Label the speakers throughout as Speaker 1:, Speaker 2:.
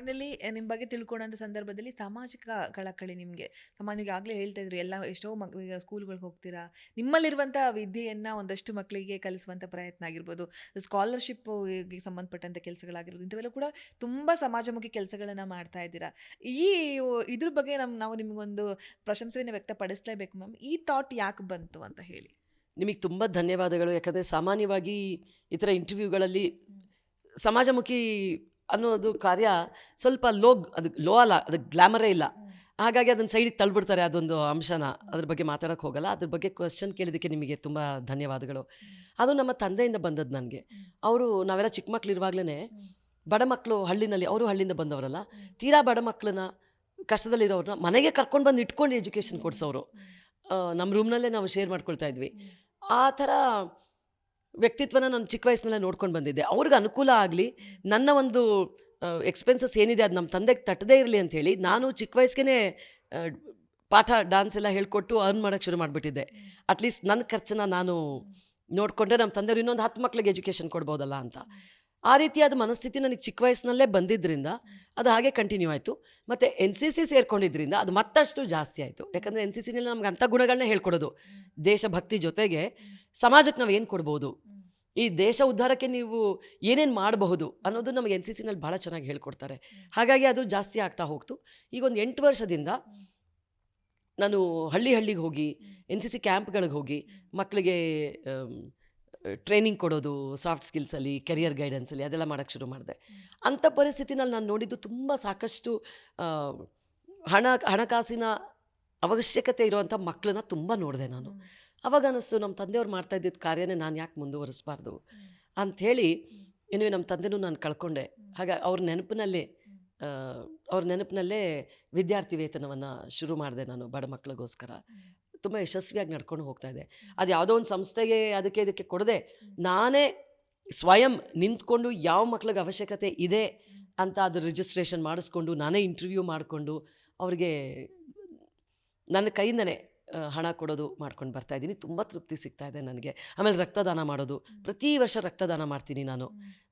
Speaker 1: Finally ನಿಮ್ಮ ಬಗ್ಗೆ ತಿಳ್ಕೊಂಡಂಥ ಸಂದರ್ಭದಲ್ಲಿ ಸಾಮಾಜಿಕ ಕಳಕಳಿ ನಿಮಗೆ. ಸಾಮಾನ್ಯವಾಗಿ ಆಗಲೇ ಹೇಳ್ತಾ ಇದ್ರು ಎಲ್ಲ ಎಷ್ಟೋ ಮಕ್ ಈಗ ಸ್ಕೂಲ್ಗಳಿಗೆ ಹೋಗ್ತೀರಾ? ನಿಮ್ಮಲ್ಲಿರುವಂಥ ವಿದ್ಯೆಯನ್ನು ಒಂದಷ್ಟು ಮಕ್ಕಳಿಗೆ ಕಲಿಸುವಂಥ ಪ್ರಯತ್ನ ಆಗಿರ್ಬೋದು. ಸ್ಕಾಲರ್ಶಿಪ್ಗೆ ಸಂಬಂಧಪಟ್ಟಂಥ ಕೆಲಸಗಳಾಗಿರ್ಬೋದು ಇಂಥವೆಲ್ಲ ಕೂಡ ತುಂಬ ಸಮಾಜಮುಖಿ ಕೆಲಸಗಳನ್ನು ಮಾಡ್ತಾ ಇದ್ದೀರಾ? ಈ ಇದ್ರ ಬಗ್ಗೆ ನಮ್ಮ ನಾವು ನಿಮಗೊಂದು ಪ್ರಶಂಸೆಯನ್ನು ವ್ಯಕ್ತಪಡಿಸಲೇಬೇಕು ಮ್ಯಾಮ್. ಈ ಥಾಟ್ ಯಾಕೆ ಬಂತು ಅಂತ ಹೇಳಿ.
Speaker 2: ನಿಮಗೆ ತುಂಬ ಧನ್ಯವಾದಗಳು. ಯಾಕಂದರೆ ಸಾಮಾನ್ಯವಾಗಿ ಈ ಥರ ಇಂಟರ್ವ್ಯೂಗಳಲ್ಲಿ ಸಮಾಜಮುಖಿ ಅನ್ನೋದು ಕಾರ್ಯ ಸ್ವಲ್ಪ ಲೋ ಅದು ಲೋ ಅಲ್ಲ ಅದು ಗ್ಲಾಮರೇ ಇಲ್ಲ. ಹಾಗಾಗಿ ಅದನ್ನು ಸೈಡಿಗೆ ತಳ್ಬಿಡ್ತಾರೆ ಅದೊಂದು ಅಂಶನ. ಅದ್ರ ಬಗ್ಗೆ ಮಾತಾಡೋಕೆ ಹೋಗಲ್ಲ. ಅದ್ರ ಬಗ್ಗೆ ಕ್ವಶನ್ ಕೇಳಿದ್ದಕ್ಕೆ ನಿಮಗೆ ತುಂಬ ಧನ್ಯವಾದಗಳು. ಅದು ನಮ್ಮ ತಂದೆಯಿಂದ ಬಂದದ್ದು ನನಗೆ. ಅವರು ನಾವೆಲ್ಲ ಚಿಕ್ಕ ಮಕ್ಳು ಇರುವಾಗಲೇ ಬಡ ಮಕ್ಕಳು ಹಳ್ಳಿನಲ್ಲಿ, ಅವರು ಹಳ್ಳಿಯಿಂದ ಬಂದವರಲ್ಲ. ತೀರಾ ಬಡ ಮಕ್ಕಳನ್ನ ಕಷ್ಟದಲ್ಲಿರೋರನ್ನ ಮನೆಗೆ ಕರ್ಕೊಂಡು ಬಂದು ಇಟ್ಕೊಂಡು ಎಜುಕೇಷನ್ ಕೊಡಿಸೋರು ನಮ್ಮ ರೂಮ್ನಲ್ಲೇ ನಾವು ಶೇರ್ ಮಾಡ್ಕೊಳ್ತಾ ಇದ್ವಿ. ಆ ಥರ ವ್ಯಕ್ತಿತ್ವನ ನಾನು ಚಿಕ್ಕ ವಯಸ್ಸಿನಲ್ಲೇ ನೋಡ್ಕೊಂಡು ಬಂದಿದ್ದೆ. ಅವ್ರಿಗೆ ಅನುಕೂಲ ಆಗಲಿ ನನ್ನ ಒಂದು ಎಕ್ಸ್ಪೆನ್ಸಸ್ ಏನಿದೆ ಅದು ನಮ್ಮ ತಂದೆಗೆ ತಟ್ಟದೇ ಇರಲಿ ಅಂಥೇಳಿ ನಾನು ಚಿಕ್ಕ ವಯಸ್ಸಿಗೆ ಪಾಠ ಡಾನ್ಸ್ ಎಲ್ಲ ಹೇಳ್ಕೊಟ್ಟು ಅರ್ನ್ ಮಾಡೋಕ್ಕೆ ಶುರು ಮಾಡಿಬಿಟ್ಟಿದ್ದೆ. ಅಟ್ಲೀಸ್ಟ್ ನನ್ನ ಖರ್ಚನ್ನ ನಾನು ನೋಡಿಕೊಂಡ್ರೆ ನಮ್ಮ ತಂದೆಯವರು ಇನ್ನೊಂದು ಹತ್ತು ಮಕ್ಳಿಗೆ ಎಜುಕೇಷನ್ ಕೊಡ್ಬೋದಲ್ಲ ಅಂತ. ಆ ರೀತಿಯಾದ ಮನಸ್ಥಿತಿ ನನಗೆ ಚಿಕ್ಕ ವಯಸ್ಸಿನಲ್ಲೇ ಬಂದಿದ್ದರಿಂದ ಅದು ಹಾಗೆ ಕಂಟಿನ್ಯೂ ಆಯಿತು. ಮತ್ತು ಎನ್ ಸಿ ಸಿ ಸೇರ್ಕೊಂಡಿದ್ದರಿಂದ ಅದು ಮತ್ತಷ್ಟು ಜಾಸ್ತಿ ಆಯಿತು. ಯಾಕಂದರೆ ಎನ್ ಸಿ ಸಿನಲ್ಲಿ ನಮ್ಗೆ ಅಂಥ ಗುಣಗಳನ್ನ ಹೇಳ್ಕೊಡೋದು. ದೇಶಭಕ್ತಿ ಜೊತೆಗೆ ಸಮಾಜಕ್ಕೆ ನಾವು ಏನು ಕೊಡ್ಬೋದು? ಈ ದೇಶ ಉದ್ಧಾರಕ್ಕೆ ನೀವು ಏನೇನು ಮಾಡಬಹುದು ಅನ್ನೋದು ನಮಗೆ ಎನ್ ಸಿ ಸಿನಲ್ಲಿ ಭಾಳ ಚೆನ್ನಾಗಿ ಹೇಳ್ಕೊಡ್ತಾರೆ. ಹಾಗಾಗಿ ಅದು ಜಾಸ್ತಿ ಆಗ್ತಾ ಹೋಗ್ತು. ಈಗ ಒಂದು ಎಂಟು ವರ್ಷದಿಂದ ನಾನು ಹಳ್ಳಿ ಹಳ್ಳಿಗೆ ಹೋಗಿ ಎನ್ ಸಿ ಸಿ ಕ್ಯಾಂಪ್ಗಳಿಗೆ ಹೋಗಿ ಮಕ್ಕಳಿಗೆ ಟ್ರೈನಿಂಗ್ ಕೊಡೋದು ಸಾಫ್ಟ್ ಸ್ಕಿಲ್ಸಲ್ಲಿ ಕೆರಿಯರ್ ಗೈಡೆನ್ಸಲ್ಲಿ ಅದೆಲ್ಲ ಮಾಡೋಕ್ಕೆ ಶುರು ಮಾಡಿದೆ. ಅಂಥ ಪರಿಸ್ಥಿತಿನಲ್ಲಿ ನಾನು ನೋಡಿದ್ದು ತುಂಬ ಸಾಕಷ್ಟು ಹಣ, ಹಣಕಾಸಿನ ಅವಶ್ಯಕತೆ ಇರುವಂಥ ಮಕ್ಕಳನ್ನ ತುಂಬ ನೋಡಿದೆ ನಾನು. ಅವಾಗ ಅನ್ನಿಸ್ತು ನಮ್ಮ ತಂದೆಯವ್ರು ಮಾಡ್ತಾ ಇದ್ದಿದ್ದ ಕಾರ್ಯನೇ ನಾನು ಯಾಕೆ ಮುಂದುವರಿಸಬಾರ್ದು? ಅಂಥೇಳಿ ಇನ್ನೂ ನಮ್ಮ ತಂದೆನೂ ನಾನು ಕಳ್ಕೊಂಡೆ. ಹಾಗೆ ಅವ್ರ ನೆನಪಿನಲ್ಲೇ ಅವ್ರ ನೆನಪಿನಲ್ಲೇ ವಿದ್ಯಾರ್ಥಿ ವೇತನವನ್ನು ಶುರು ಮಾಡಿದೆ ನಾನು ಬಡ ಮಕ್ಕಳಿಗೋಸ್ಕರ ತುಂಬ ಯಶಸ್ವಿಯಾಗಿ ನಡ್ಕೊಂಡು ಹೋಗ್ತಾ ಇದೆ. ಅದು ಯಾವುದೋ ಒಂದು ಸಂಸ್ಥೆಗೆ ಅದಕ್ಕೆ ಇದಕ್ಕೆ ಕೊಡದೆ ನಾನೇ ಸ್ವಯಂ ನಿಂತ್ಕೊಂಡು ಯಾವ ಮಕ್ಳಿಗೆ ಅವಶ್ಯಕತೆ ಇದೆ ಅಂತ ಅದು ರಿಜಿಸ್ಟ್ರೇಷನ್ ಮಾಡಿಸ್ಕೊಂಡು ನಾನೇ ಇಂಟರ್ವ್ಯೂ ಮಾಡಿಕೊಂಡು ಅವ್ರಿಗೆ ನನ್ನ ಕೈಯಿಂದನೇ ಹಣ ಕೊಡೋದು ಮಾಡ್ಕೊಂಡು ಬರ್ತಾ ಇದ್ದೀನಿ. ತುಂಬ ತೃಪ್ತಿ ಸಿಗ್ತಾ ಇದೆ ನನಗೆ. ಆಮೇಲೆ ರಕ್ತದಾನ ಮಾಡೋದು. ಪ್ರತಿ ವರ್ಷ ರಕ್ತದಾನ ಮಾಡ್ತೀನಿ ನಾನು.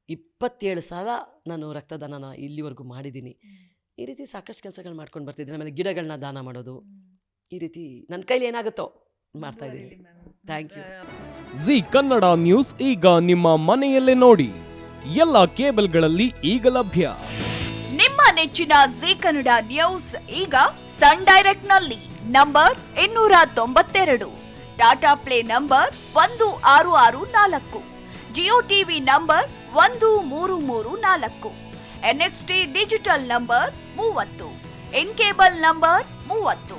Speaker 2: ಇಪ್ಪತ್ತೇಳು ಸಲ ನಾನು ರಕ್ತದಾನನ ಇಲ್ಲಿವರೆಗೂ ಮಾಡಿದ್ದೀನಿ. ಈ ರೀತಿ ಸಾಕಷ್ಟು ಕೆಲಸಗಳು ಮಾಡ್ಕೊಂಡು ಬರ್ತಿದ್ದೀನಿ. ಆಮೇಲೆ ಗಿಡಗಳನ್ನ ದಾನ ಮಾಡೋದು. ಈ ರೀತಿ ನನ್ನ ಕೈಲಿ ಏನಾಗುತ್ತೋ ಮಾಡ್ತಾ ಇದ್ದೀನಿ. Thank you
Speaker 3: Zee Kannada news ಈಗ ನಿಮ್ಮ ಮನೆಯಲ್ಲೇ ನೋಡಿ. ಎಲ್ಲ ಕೇಬಲ್ಗಳಲ್ಲಿ ಈಗ ಲಭ್ಯ.
Speaker 4: ನಿಮ್ಮ ನೆಚ್ಚಿನ ಜಿ ಕನ್ನಡ ನ್ಯೂಸ್ ಈಗ ಸನ್ ಡೈರೆಕ್ಟ್ನಲ್ಲಿ ನಂಬರ್ ಇನ್ನೂರ ತೊಂಬತ್ತೆರಡು ಟಾಟಾ ಪ್ಲೇ ನಂಬರ್ ಒಂದು ಆರು ಆರು ನಾಲ್ಕು ಜಿಯೋ ಟಿವಿ ನಂಬರ್ ಒಂದು ಮೂರು ಮೂರು ನಾಲ್ಕು ಎನ್ಎಕ್ಸ್ಟಿ ಡಿಜಿಟಲ್ ನಂಬರ್ ಮೂವತ್ತು ಇನ್ ಕೇಬಲ್ ನಂಬರ್ ಮೂವತ್ತು.